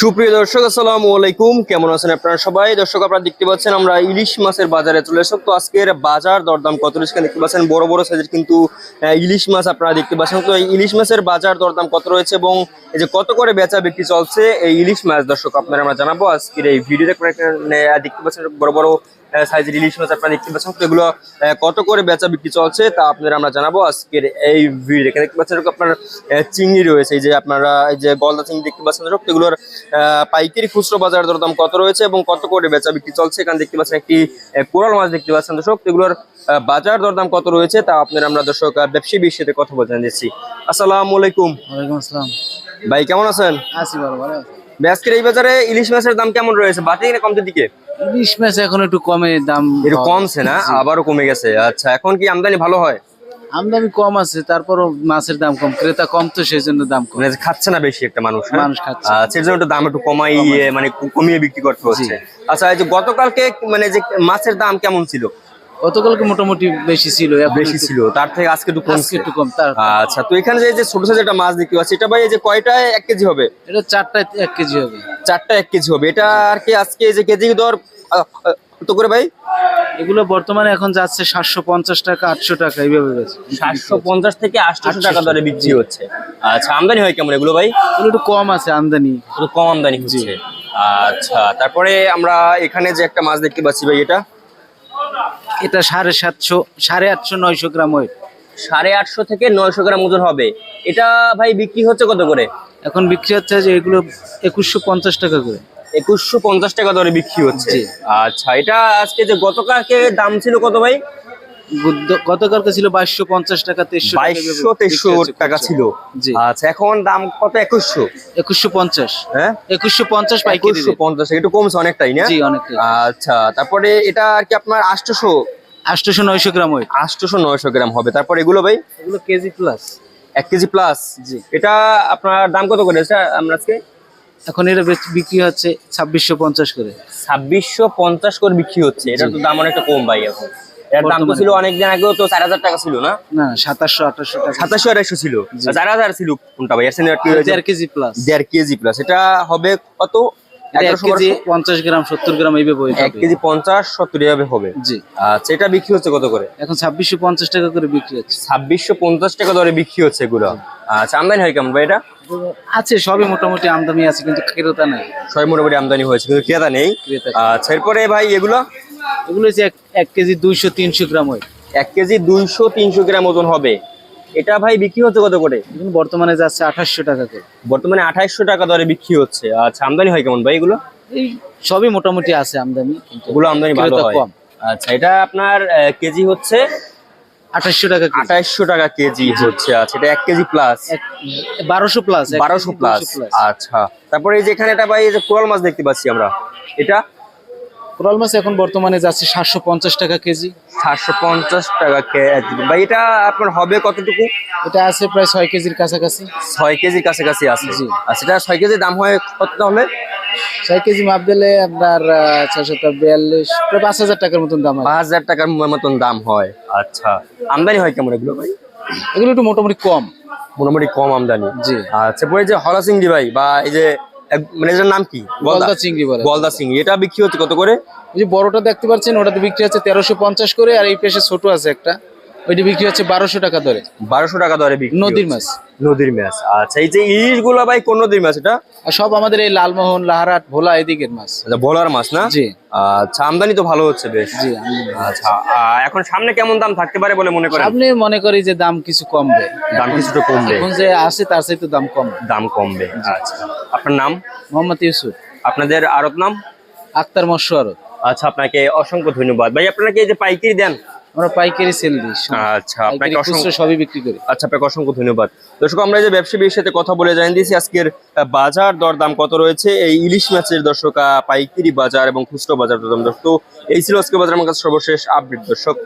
সুপ্রিয় দর্শক, আসসালামু আলাইকুম। কেমন আছেন আপনারা সবাই? দর্শক, আপনারা দেখতে পাচ্ছেন আমরা ইলিশ মাছের বাজারে চলে এসব তো আজকের বাজার দরদাম কত রয়েছে? দেখতে পাচ্ছেন বড় বড় সাইজের কিন্তু ইলিশ মাছ আপনারা দেখতে পাচ্ছেন। তো এই ইলিশ মাছের বাজার দরদাম কত রয়েছে এবং এই যে কত করে বেচা বিক্রি চলছে এই ইলিশ মাছ? দর্শক আপনারা আমরা জানাব আজকের এই ভিডিওতে। দেখতে পাচ্ছেন বড় বড় সাইজের ইলিশ মাছ আপনারা দেখতে পাচ্ছেন। তো এগুলো কত করে বেচা বিক্রি চলছে তা আপনারা আমরা জানাব আজকের এই ভিডিও এখানে দেখতে পাচ্ছেন আপনার চিংড়ি রয়েছে এই যে আপনারা এই যে গলদা চিংড়ি দেখতে পাচ্ছেন এগুলোর পাইকারি খুচরো বাজার দরদাম কত রয়েছে এবং কত করে বেচা বিক্রি চলছে? এখানে দেখতে পাচ্ছেন একটি কোরাল মাছ দেখতে পাচ্ছেন দর্শক। তো এগুলোর বাজার দরদাম কত রয়েছে তা আপনারা আমরা দর্শক ব্যবসায়ী সাথে কথা বলতে দিচ্ছি আসসালামু আলাইকুম। ওয়ালাইকুম আসসালাম। ভাই কেমন আছেন? আছি ভালো ভালো আজকের এই বাজারে ইলিশ মাছের দাম কেমন রয়েছে? বাড়তি না কমতে দিকে? ইলিশ মাছ এখন একটু কমে দাম একটু কমছে না? আবারও কমে গেছে। আচ্ছা এখন কি আমদানি ভালো হয়? আমদানি কম আছে তারপরও মাছের দাম কম। ক্রেতা কম তো সেই জন্য দাম কম। মানে খাচ্ছে না বেশি একটা মানুষ হ্যাঁ? মানুষ খাচ্ছে। সেই জন্য একটু দাম একটু কমাই মানে কমিয়ে বিক্রি করতে হচ্ছে। আচ্ছা এই যে গতকালকে মানে যে মাছের দাম কেমন ছিল? গতকালকে মোটামুটি বেশি ছিল বেশি ছিল তার থেকে আজকে একটু কমছে। একটু কম তার আচ্ছা তো এখানে যে ছোট ছোট একটা মাছ দেখতে পাচ্ছি এটা ভাই এই যে কয়টায় এক কেজি হবে? এটা চারটায় এক কেজি হবে। চারটা এক কেজি হবে এটা আর কি আজকে যে কেজি দর কত করে ভাই? এগুলো বর্তমানে এখন যাচ্ছে সাতশো পঞ্চাশ টাকা আটশো টাকা এইভাবে গেছে সাতশো পঞ্চাশ থেকে আটশো টাকা দরে বিক্রি হচ্ছে। আচ্ছা আমদানি হয় কেমন এগুলো ভাই? এগুলো একটু কম আছে আমদানি। একটু কম আমদানি হচ্ছে। আচ্ছা তারপরে আমরা এখানে যে একটা মাছ দেখতে পাচ্ছি ভাই এটা? এটা সাড়ে সাতশো সাড়ে আটশো নয়শো গ্রাম ওয়েট সাড়ে আটশো থেকে নয়শো গ্রাম ওজন হবে। এটা ভাই বিক্রি হচ্ছে কত করে? এখন বিক্রি হচ্ছে যে এগুলো একুশশো পঞ্চাশ টাকা করে। একুশশো পঞ্চাশ টাকা দরে বিক্রি হচ্ছে। আচ্ছা এটা আজকে যে গতকালকে দাম ছিল কত ভাই? গতকালকে ছিল? বাইশশো পঞ্চাশ টাকা তেইশশো বাইশশো তেইশশো টাকা ছিল। আচ্ছা এখন দাম কত? একুশশো। একুশশো পঞ্চাশ। হ্যাঁ? একুশশো পঞ্চাশ একুশশো পঞ্চাশ একটু কমছে অনেকটাই না? জি অনেকটাই। আচ্ছা তারপরে এটা আর কি আপনার আটশোশো? আটশোশো নয়শো গ্রাম ওয়েট। আটশোশো নয়শো গ্রাম হবে। তারপরে এগুলো ভাই? এগুলো কেজি প্লাস এক কেজি প্লাস জি। এটা আপনার দাম কত করে? আমরা আজকে? এখন এটা বিক্রি হচ্ছে ছাব্বিশশো পঞ্চাশ করে। ছাব্বিশশো পঞ্চাশ করে বিক্রি হচ্ছে। এটা তো দাম অনেকটা কম ভাই এখন। এর দাম তো ছিল অনেকদিন আগেও তো চার হাজার টাকা ছিল না? না সাতাশশো আঠাশশো টাকা। সাতাশশো আড়াইশো ছিল। চার হাজার ছিল কোনটা ভাই? দেড় কেজি প্লাস দেড় কেজি প্লাস এটা হবে কত? কেজি পঞ্চাশ গ্রাম সত্তর গ্রাম এইভাবে এক কেজি পঞ্চাশ সত্তর এভাবে হবে। জি। আচ্ছা এটা বিক্রি হচ্ছে কত করে? এখন ছাব্বিশশো পঞ্চাশ টাকা করে বিক্রি হচ্ছে। ছাব্বিশশো পঞ্চাশ টাকা দরে বিক্রি হচ্ছে এগুলো। আচ্ছা আমদানি হয় কেমন ভাই এটা? আছে সবই মোটামুটি আমদানি আছে কিন্তু ক্রেতা নাই। ছয় মোটামুটি আমদানি হয়েছে কিন্তু ক্রেতা নেই। আচ্ছা এরপরে ভাই এগুলো? এগুলো হচ্ছে এক- কেজি দুইশো তিনশো গ্রাম ওয়েট এক কেজি দুইশো তিনশো গ্রাম ওজন হবে। এটা ভাই বিক্রি হচ্ছে কত করে? বর্তমানে যাচ্ছে আঠাশশো টাকা করে। বর্তমানে আঠাইশশো টাকা দরে বিক্রি হচ্ছে। আচ্ছা আমদানি হয় কেমন ভাই এগুলো? এই সবই মোটামুটি আছে আমদানি ওগুলো আমদানি ভালো হয়। আচ্ছা এটা আপনার কেজি হচ্ছে? আঠাশশো টাকা কেজি। আঠাইশশো টাকা কেজি হচ্ছে। আচ্ছা এটা এক কেজি প্লাস বারোশো প্লাস বারোশো প্লাস আচ্ছা তারপরে এই যে এখানে এটা ভাই এই যে কোরাল মাছ দেখতে পাচ্ছি আমরা। এটা কোরাল মাছ এখন বর্তমানে যাচ্ছে সাতশো পঞ্চাশ টাকা কেজি। সাতশো পঞ্চাশ টাকা কেজি। ভাই এটা আপনার হবে কতটুকু? এটা আছে প্রায় ছয় কেজির কাছাকাছি। ছয় কেজির কাছাকাছি আছে। জি। আচ্ছা এটা ছয় কেজির দাম হয় কত তাহলে? ছয় কেজি মাপ দিলে আপনার ছশো বিয়াল্লিশ প্রায় পাঁচ হাজার টাকার মতন দাম হয়। পাঁচ হাজার টাকার মতন দাম হয়। আচ্ছা। আমদানি হয় কেমন এগুলো ভাই? এগুলো একটু মোটামুটি কম। মোটামুটি কম আমদানি। জি। আচ্ছা পরে যে হলা চিংড়ি ভাই বা এই যে মানে এটার নাম কি? গলদা চিংড়ি বলে। গলদা চিংড়ি। এটা বিক্রি হচ্ছে কত করে? ওই যে বড়টা দেখতে পাচ্ছেন ওটাতে বিক্রি হচ্ছে তেরোশো পঞ্চাশ করে আর এই পেশে ছোট আছে একটা। ওইটা বিক্রি হচ্ছে বারোশো টাকা ধরে বারোশো টাকা দরে বিক্রি নদীর মাছ। নদীর মাছ। আচ্ছা এই যে ইলিশগুলো ভাই কোন নদীর মাছ এটা? সব আমাদের এই লালমোহন লাহারাট ভোলা এদিকের মাছ। আচ্ছা ভোলার মাছ না? জি। আচ্ছা আমদানি তো ভালো হচ্ছে বেশ। জি আচ্ছা এখন সামনে কেমন দাম থাকতে পারে বলে মনে করেন? সামনে মনে করি যে দাম কিছু কমবে। দাম কিছুটা কমবে। এখন যে আসে তার চাইতে দাম কম দাম কমবে আচ্ছা। আপনার নাম? মোহাম্মদ ইউসুফ। আপনাদের আরত নাম? আক্তার মৎস্য আড়ত। আচ্ছা আপনাকে অসংখ্য ধন্যবাদ। ভাই আপনারা কি এই যে পাইকারি দেন? আমরা পাইকারি সেল দিই আচ্ছা আপনাকে অসংখ্য সবই বিক্রি করি। আচ্ছা আপনাকে অসংখ্য ধন্যবাদ। দর্শক আমরা এই যে ব্যবসায়ীর সাথে কথা বলে জানিয়ে দিয়েছি আজকের বাজার দরদাম কত রয়েছে? এই ইলিশ মাছের দর্শক পাইকারি বাজার এবং খুচরো বাজার দরদাম দর্শক তো এই ছিল আজকে বাজার আমার কাছে সর্বশেষ আপডেট। দর্শক